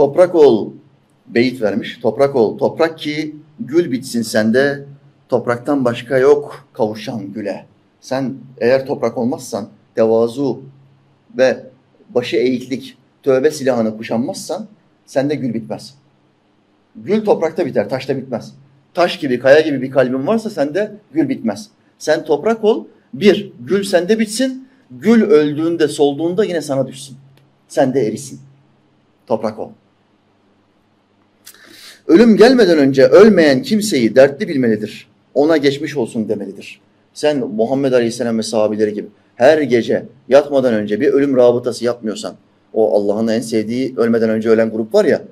Toprak ol beyit vermiş. Toprak ol. Toprak ki gül bitsin sende. Topraktan başka yok kavuşan güle. Sen eğer toprak olmazsan tevazu ve başı eğiklik, tövbe silahını kuşanmazsan sende gül bitmez. Gül toprakta biter, taşta bitmez. Taş gibi, kaya gibi bir kalbin varsa sende gül bitmez. Sen toprak ol, bir, gül sende bitsin, gül öldüğünde, solduğunda yine sana düşsün. Sen de erisin. Toprak ol. Ölüm gelmeden önce ölmeyen kimseyi dertli bilmelidir. Ona geçmiş olsun demelidir. Sen Muhammed Aleyhisselam ve sahabeleri gibi her gece yatmadan önce bir ölüm rabıtası yapmıyorsan, o Allah'ın en sevdiği ölmeden önce ölen grup var ya,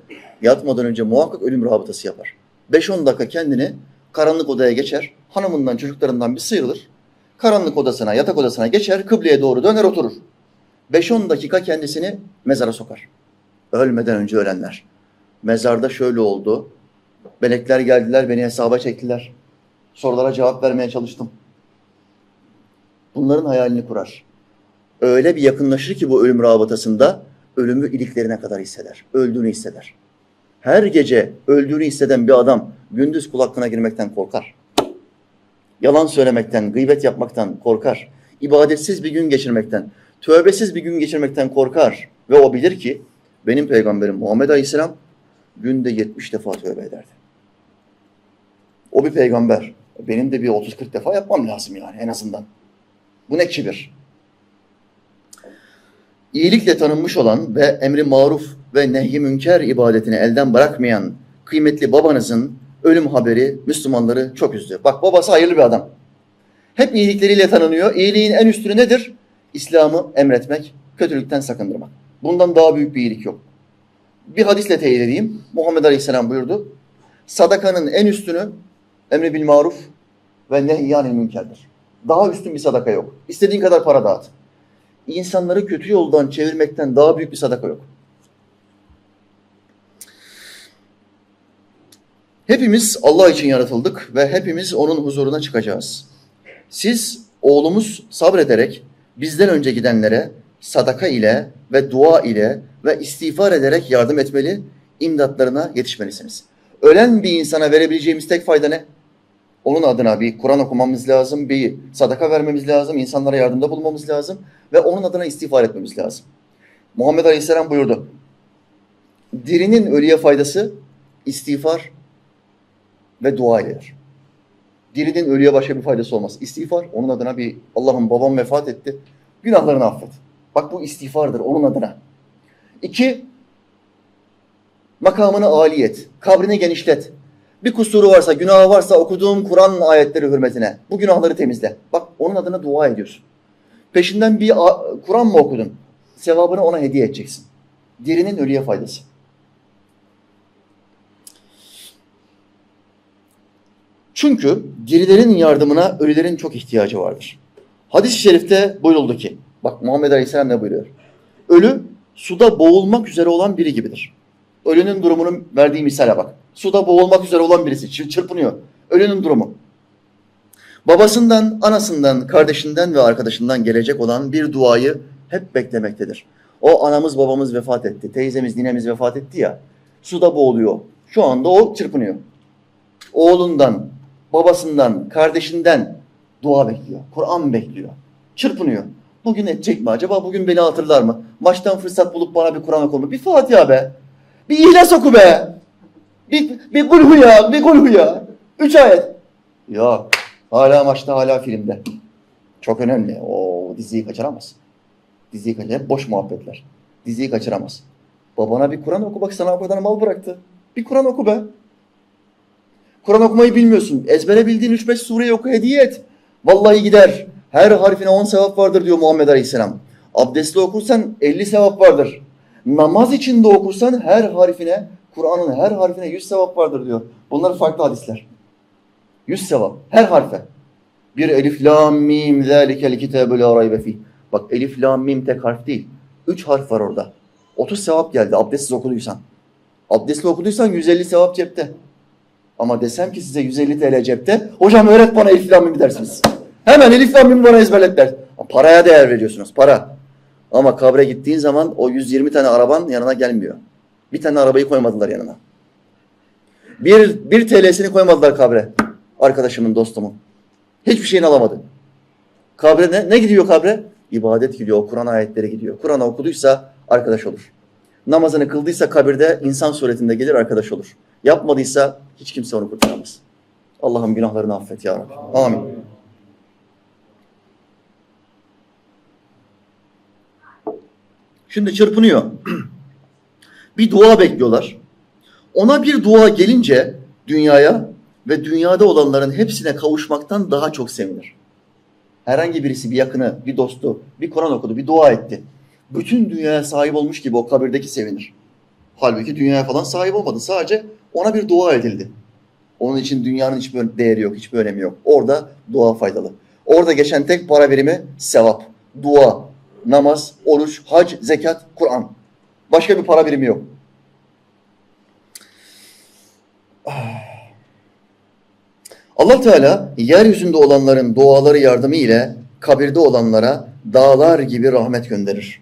yatmadan önce muhakkak ölüm rabıtası yapar. 5-10 dakika kendini karanlık odaya geçer, hanımından çocuklarından bir sıyrılır, karanlık odasına, yatak odasına geçer, kıbleye doğru döner oturur. 5-10 dakika kendisini mezara sokar. Ölmeden önce ölenler. Mezarda şöyle oldu. Melekler geldiler, beni hesaba çektiler. Sorulara cevap vermeye çalıştım. Bunların hayalini kurar. Öyle bir yakınlaşır ki bu ölüm rabıtasında ölümü iliklerine kadar hisseder. Öldüğünü hisseder. Her gece öldüğünü hisseden bir adam gündüz kul hakkına girmekten korkar. Yalan söylemekten, gıybet yapmaktan korkar. İbadetsiz bir gün geçirmekten, tövbesiz bir gün geçirmekten korkar. Ve o bilir ki benim peygamberim Muhammed Aleyhisselam günde 70 defa tövbe ederdi. O bir peygamber. Benim de bir 30-40 defa yapmam lazım yani en azından. Bu ne kibir? İyilikle tanınmış olan ve emri maruf ve nehy münker ibadetini elden bırakmayan kıymetli babanızın ölüm haberi Müslümanları çok üzdü. Bak babası hayırlı bir adam. Hep iyilikleriyle tanınıyor. İyiliğin en üstünü nedir? İslam'ı emretmek, kötülükten sakındırmak. Bundan daha büyük bir iyilik yok. Bir hadisle teyit edeyim. Muhammed Aleyhisselam buyurdu. Sadakanın en üstünü emri bil maruf ve nehyanil münkerdir. Daha üstün bir sadaka yok. İstediğin kadar para dağıt. İnsanları kötü yoldan çevirmekten daha büyük bir sadaka yok. Hepimiz Allah için yaratıldık ve hepimiz onun huzuruna çıkacağız. Siz oğlumuz sabrederek bizden önce gidenlere sadaka ile ve dua ile ve istiğfar ederek yardım etmeli, imdatlarına yetişmelisiniz. Ölen bir insana verebileceğimiz tek fayda ne? Onun adına bir Kur'an okumamız lazım, bir sadaka vermemiz lazım, insanlara yardımda bulmamız lazım ve onun adına istiğfar etmemiz lazım. Muhammed Aleyhisselam buyurdu. Dirinin ölüye faydası istiğfar ve dua iledir. Dirinin ölüye başka bir faydası olmaz. İstiğfar onun adına bir Allah'ım babam vefat etti. Günahlarını affet. Bak bu istiğfardır onun adına. İki, makamını âli et. Kabrini genişlet. Bir kusuru varsa, günahı varsa okuduğum Kur'an ayetleri hürmetine bu günahları temizle. Bak onun adına dua ediyorsun. Peşinden bir Kur'an mı okudun? Sevabını ona hediye edeceksin. Dirinin ölüye faydası. Çünkü dirilerin yardımına ölülerin çok ihtiyacı vardır. Hadis-i şerifte buyuruldu ki, bak Muhammed Aleyhisselam ne buyuruyor? Ölü suda boğulmak üzere olan biri gibidir. Ölünün durumunu verdiği misale bak. Suda boğulmak üzere olan birisi çır- çırpınıyor. Ölünün durumu. Babasından, anasından, kardeşinden ve arkadaşından gelecek olan bir duayı hep beklemektedir. O anamız babamız vefat etti, teyzemiz ninemiz vefat etti ya, suda boğuluyor. Şu anda o çırpınıyor. Oğlundan, babasından, kardeşinden dua bekliyor. Kur'an bekliyor. Çırpınıyor. Bugün edecek mi acaba? Bugün beni hatırlar mı? Maçtan fırsat bulup bana bir Kur'an oku mu? Bir Fatiha be. Bir İhlas oku be. Bir, bir kulhu ya. Bir kulhu ya. Üç ayet. Yok. Hala maçta hala filmde. Çok önemli. O diziyi kaçıramaz. Diziyi kaçıramaz. Hep boş muhabbetler. Diziyi kaçıramaz. Babana bir Kur'an oku bak sana o kadar mal bıraktı. Bir Kur'an oku be. Kur'an okumayı bilmiyorsun. Ezbere bildiğin 3-5 sureyi oku hediye et. Vallahi gider. Her harfine 10 sevap vardır diyor Muhammed Aleyhisselam. Abdestli okursan 50 sevap vardır. Namaz içinde okursan her harfine, Kur'an'ın her harfine 100 sevap vardır diyor. Bunlar farklı hadisler. 100 sevap. Her harfe. Bir elif, lam, mim, zâlikel kitâbü lâ raybe fîh. Bak elif, lam, mim tek harf değil. 3 harf var orada. 30 sevap geldi abdestsiz okuduysan. Abdestli okuduysan 150 sevap cepte. Ama desem ki size 150 TL cepte, hocam öğret bana elif lam mim dersiniz. Hemen elif lam mim bana ezberlet der. Paraya değer veriyorsunuz, para. Ama kabre gittiğin zaman o 120 tane araban yanına gelmiyor. Bir tane arabayı koymadılar yanına. Bir, bir TL'sini koymadılar kabre. Arkadaşımın, dostumun. Hiçbir şeyini alamadı. Kabre ne? Ne gidiyor kabre? İbadet gidiyor, Kur'an ayetleri gidiyor. Kur'an okuduysa arkadaş olur. Namazını kıldıysa kabirde insan suretinde gelir arkadaş olur. Yapmadıysa hiç kimse onu kurtaramaz. Allah'ım günahlarını affet ya Rabbi. Amin. Şimdi çırpınıyor. bir dua bekliyorlar. Ona bir dua gelince dünyaya ve dünyada olanların hepsine kavuşmaktan daha çok sevinir. Herhangi birisi bir yakını, bir dostu, bir Kur'an okudu, bir dua etti. Bütün dünyaya sahip olmuş gibi o kabirdeki sevinir. Halbuki dünyaya falan sahip olmadı. Sadece ona bir dua edildi. Onun için dünyanın hiçbir değeri yok, hiçbir önemi yok. Orada dua faydalı. Orada geçen tek para birimi sevap, dua, namaz, oruç, hac, zekat, Kur'an. Başka bir para birimi yok. Allah Teala yeryüzünde olanların duaları yardımı ile kabirde olanlara dağlar gibi rahmet gönderir.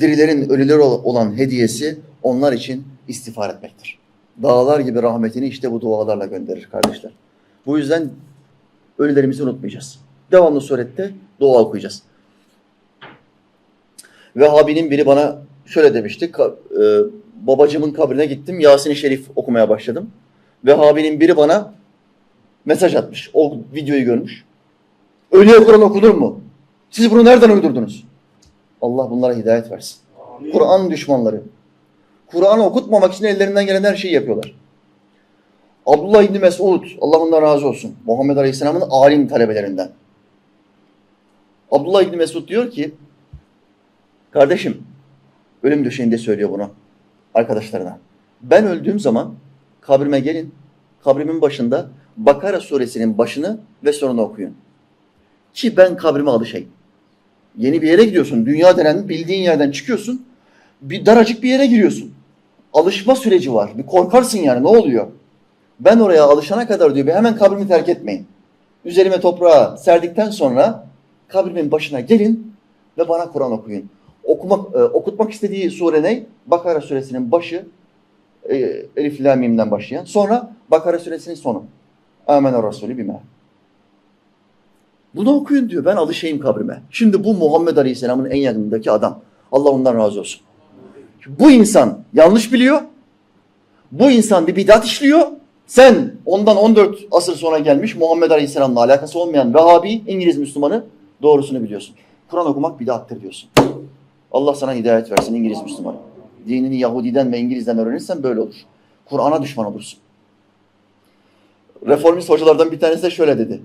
Dirilerin ölüler olan hediyesi onlar için istiğfar etmektir. Dağlar gibi rahmetini işte bu dualarla gönderir kardeşler. Bu yüzden ölülerimizi unutmayacağız. Devamlı surette dua okuyacağız. Vehhabi'nin biri bana şöyle demişti. Ka- e, babacımın kabrine gittim. Yasin-i Şerif okumaya başladım. Vehhabi'nin biri bana mesaj atmış. O videoyu görmüş. Ölüye Kur'an okunur mu? Siz bunu nereden uydurdunuz? Allah bunlara hidayet versin. Kur'an düşmanları. Kur'an'ı okutmamak için ellerinden gelen her şeyi yapıyorlar. Abdullah İbni Mesud, Allah ondan razı olsun. Muhammed Aleyhisselam'ın alim talebelerinden. Abdullah İbni Mesud diyor ki, kardeşim, ölüm döşeğinde söylüyor bunu arkadaşlarına. Ben öldüğüm zaman kabrime gelin, kabrimin başında Bakara suresinin başını ve sonunu okuyun. Ki ben kabrime alışayım. Yeni bir yere gidiyorsun. Dünya denen bildiğin yerden çıkıyorsun. Bir daracık bir yere giriyorsun. Alışma süreci var. Bir korkarsın yani ne oluyor? Ben oraya alışana kadar diyor bir hemen kabrimi terk etmeyin. Üzerime toprağı serdikten sonra kabrimin başına gelin ve bana Kur'an okuyun. Okumak, e, okutmak istediği sure ne? Bakara suresinin başı e, Elif La Mim'den başlayan. Sonra Bakara suresinin sonu. Amener Resulü bime. Bunu okuyun diyor. Ben alışayım kabrime. Şimdi bu Muhammed Aleyhisselam'ın en yakınındaki adam. Allah ondan razı olsun. Bu insan yanlış biliyor. Bu insan bir bidat işliyor. Sen ondan 14 asır sonra gelmiş Muhammed Aleyhisselam'la alakası olmayan Vehhabi İngiliz Müslümanı doğrusunu biliyorsun. Kur'an okumak bidattır diyorsun. Allah sana hidayet versin İngiliz Müslümanı. Dinini Yahudiden ve İngiliz'den öğrenirsen böyle olur. Kur'an'a düşman olursun. Reformist hocalardan bir tanesi de şöyle dedi.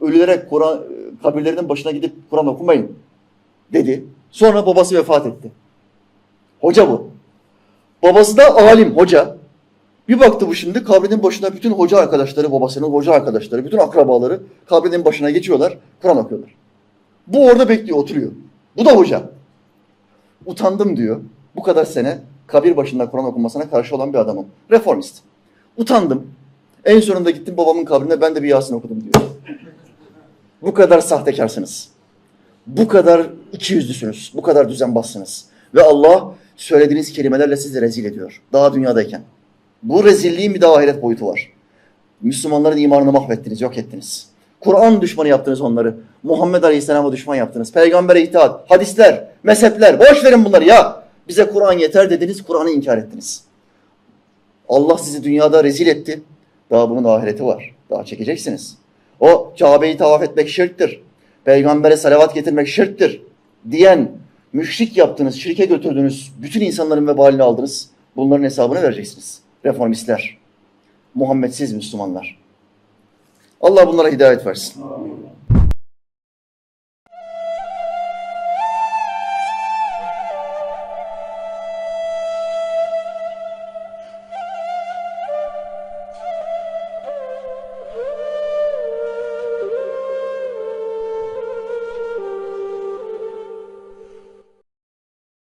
Ölülere Kur'an kabirlerinin başına gidip Kur'an okumayın dedi. Sonra babası vefat etti. Hoca bu. Babası da alim, hoca. Bir baktı bu şimdi kabrinin başına bütün hoca arkadaşları, babasının hoca arkadaşları, bütün akrabaları kabrinin başına geçiyorlar, Kur'an okuyorlar. Bu orada bekliyor, oturuyor. Bu da hoca. Utandım diyor. Bu kadar sene kabir başında Kur'an okunmasına karşı olan bir adamım. Reformist. Utandım. En sonunda gittim babamın kabrine ben de bir Yasin okudum diyor. Bu kadar sahtekarsınız. Bu kadar ikiyüzlüsünüz. Bu kadar düzenbazsınız. Ve Allah söylediğiniz kelimelerle sizi rezil ediyor. Daha dünyadayken. Bu rezilliğin bir daha ahiret boyutu var. Müslümanların imanını mahvettiniz, yok ettiniz. Kur'an düşmanı yaptınız onları. Muhammed Aleyhisselam'a düşman yaptınız. Peygambere itaat, hadisler, mezhepler. Boş verin bunları ya. Bize Kur'an yeter dediniz, Kur'an'ı inkar ettiniz. Allah sizi dünyada rezil etti. Daha bunun ahireti var. Daha çekeceksiniz. O Kabe'yi tavaf etmek şirktir. Peygambere salavat getirmek şirktir. Diyen müşrik yaptınız, şirke götürdünüz. Bütün insanların vebalini aldınız. Bunların hesabını vereceksiniz. Reformistler. Muhammedsiz Müslümanlar. Allah bunlara hidayet versin.